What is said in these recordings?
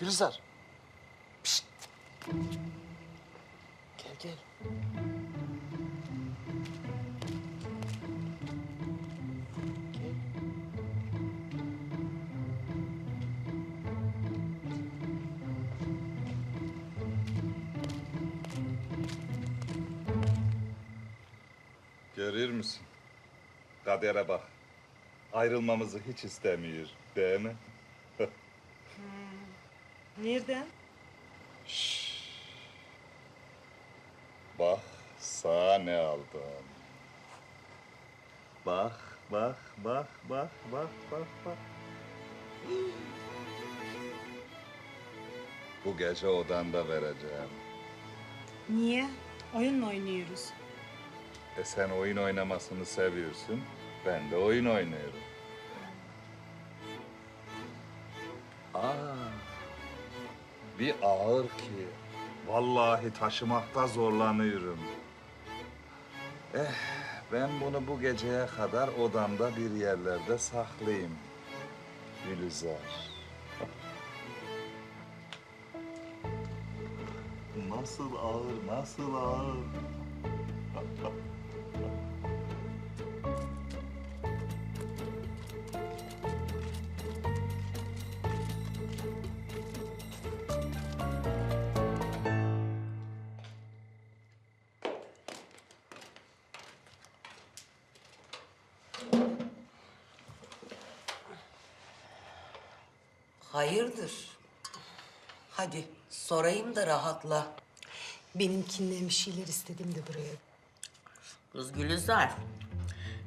Gülizar. Pişt. Gel gel. Görür müsün? Kadere bak. Ayrılmamızı hiç istemiyor, değil mi? Nereden? Bak, sana ne aldım. Bak, bak, bak, bak, bak, bak, bak. Bu gece odanda vereceğim. Niye? Oyun mu oynuyoruz? E sen oyun oynamasını seviyorsun, ben de oyun oynuyorum. Aa, bir ağır ki, vallahi taşımakta zorlanıyorum. Eh, ben bunu bu geceye kadar odamda bir yerlerde saklayayım. Gülizar. Nasıl ağır, nasıl ağır. Hayırdır? Hadi sorayım da rahatla. Benimkinden bir şeyler istedim de buraya. Kız Gülizar,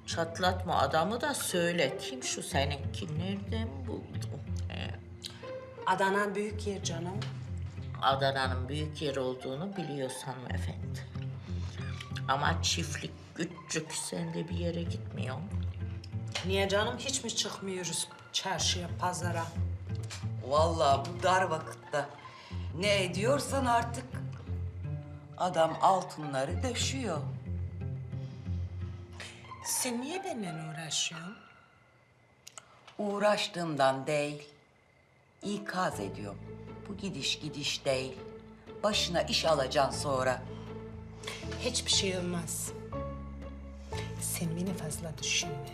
çatlatma adamı da söyle. Kim şu seninki? Nereden buldun? He, Adana büyük yer canım. Adana'nın büyük yer olduğunu biliyorsun hanımefendi. Ama çiftlik küçük, sen de bir yere gitmiyorsun. Niye canım hiç mi çıkmıyoruz çarşıya, pazara? Vallahi bu dar vakitte ne ediyorsan artık adam altınları döşüyor. Sen niye benimle uğraşıyorsun? Uğraştığımdan değil, ikaz ediyorum. Bu gidiş gidiş değil. Başına iş alacaksın sonra. Hiçbir şey olmaz. Sen beni fazla düşünme.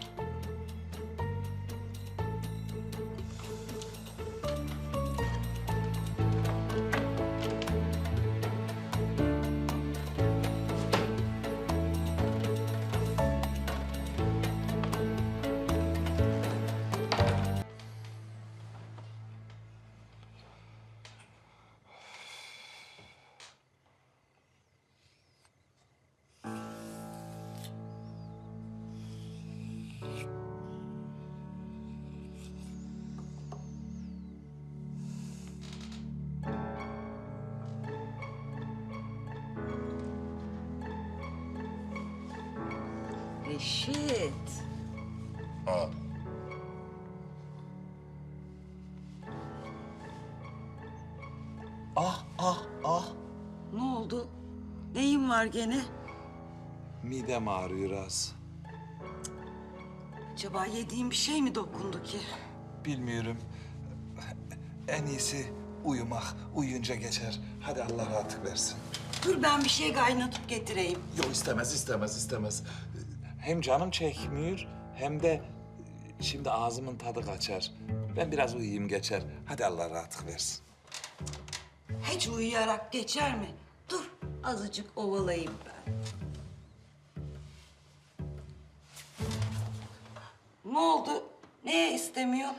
Reşit. Ha. Ah ah ah. Ne oldu? Neyin var gene? Midem ağrıyor az. Acaba yediğim bir şey mi dokundu ki? Bilmiyorum. En iyisi uyumak. Uyuyunca geçer. Hadi Allah rahatlık versin. Dur ben bir şey kaynatıp getireyim. Yok istemez, istemez, istemez. Hem canım çekmiyor hem de şimdi ağzımın tadı kaçar. Ben biraz uyuyayım geçer. Hadi Allah rahatlık versin. Hiç uyuyarak geçer mi? Dur azıcık ovalayayım ben. Ne oldu? Neye istemiyor?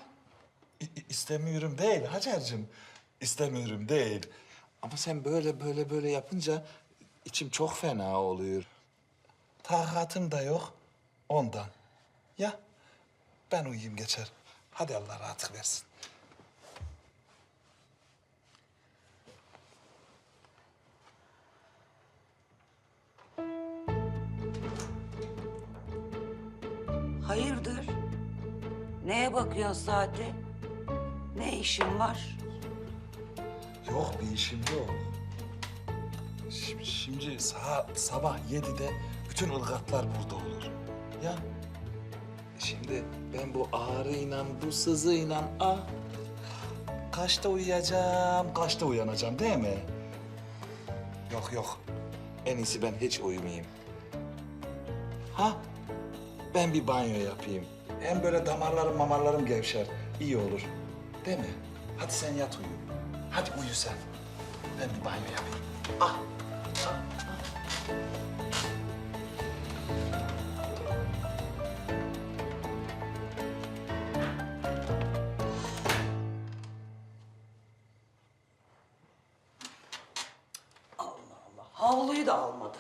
İstemiyorum değil Hacer'cim. İstemiyorum değil. Ama sen böyle böyle böyle yapınca içim çok fena oluyor. Takatım da yok ondan. Ya ben uyuyayım geçer. Hadi Allah rahatlık versin. Hayırdır? Neye bakıyorsun saate? Ne işin var? Yok bir işim yok. Şimdi, şimdi sa- sabah yedide bütün ılgatlar burada olur. Ya şimdi ben bu ağrıyla, bu sızıyla ah kaçta uyuyacağım, kaçta uyanacağım değil mi? Yok yok. En iyisi ben hiç uyumayayım. Ha? Ben bir banyo yapayım. Hem böyle damarlarım mamarlarım gevşer. İyi olur. Değil mi? Hadi sen yat uyu. Hadi uyu sen. Ben bir banyo yapayım. Ah. Havluyu da almadı.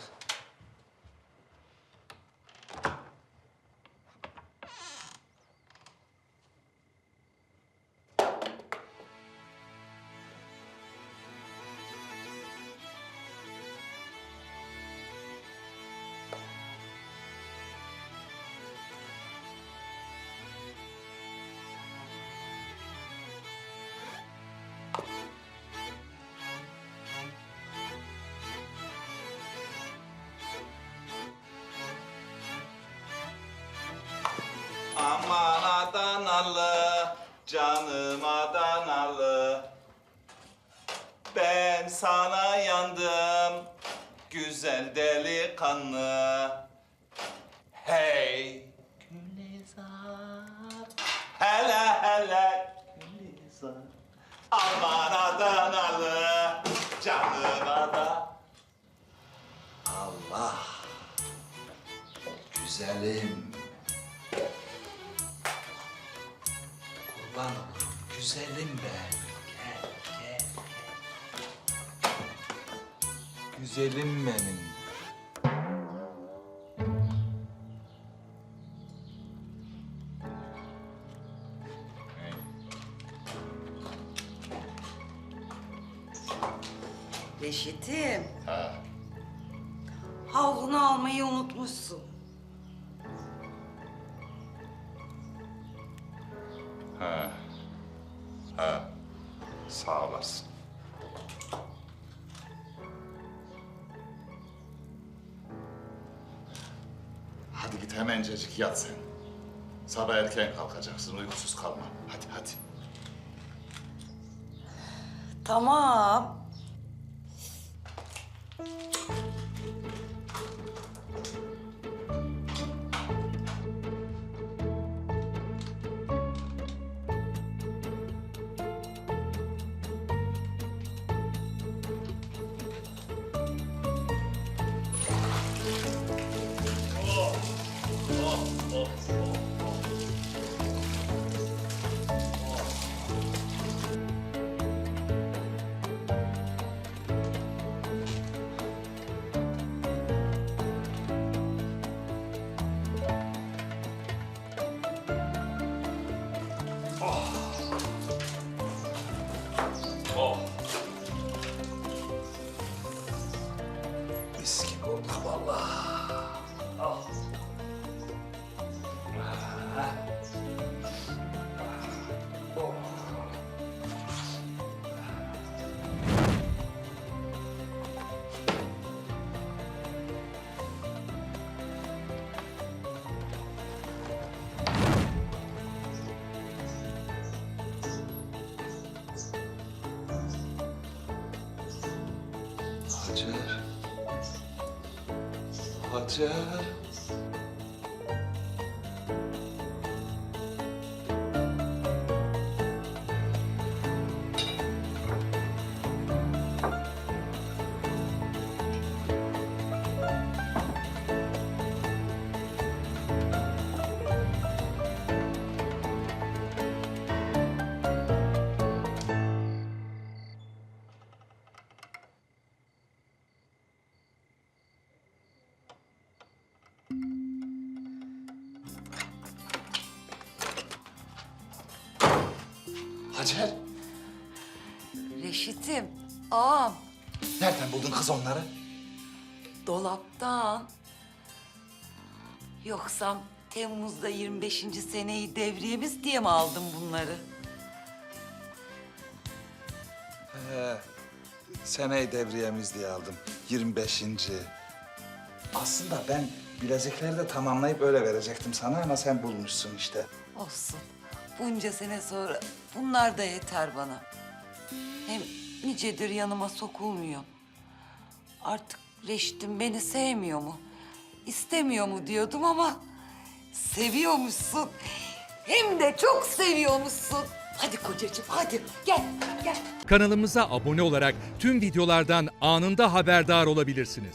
Sana yandım, güzel delikanlı. Hey Gülizar, hele hele Gülizar. Aman Adanalı, canım Adanalı. Allah, güzelim. Kurban olurum güzelim ben. Güzelim benim. Reşit'im. Havlunu almayı unutmuşsun. Sağ olasın. Hemencecik yat sen. Sabah erken kalkacaksın, uykusuz kalma. Hadi hadi. Tamam. Mis gibi oldu vallahi. Hacer. Hacer. Reşit'im, ağam, Nereden buldun kız onları? dolaptan. Yoksa Temmuz'da 25. seneyi devriyemiz diye mi aldın bunları? He, seneyi devriyemiz diye aldım. 25. Aslında ben bilezikleri de tamamlayıp öyle verecektim sana ama sen bulmuşsun işte. Olsun. Bunca sene sonra bunlar da yeter bana. Hem nicedir yanıma sokulmuyor. Artık Reşit'im beni sevmiyor mu? İstemiyor mu diyordum ama seviyormuşsun. Hem de çok seviyormuşsun. Hadi kocacığım hadi gel gel. Kanalımıza abone olarak tüm videolardan anında haberdar olabilirsiniz.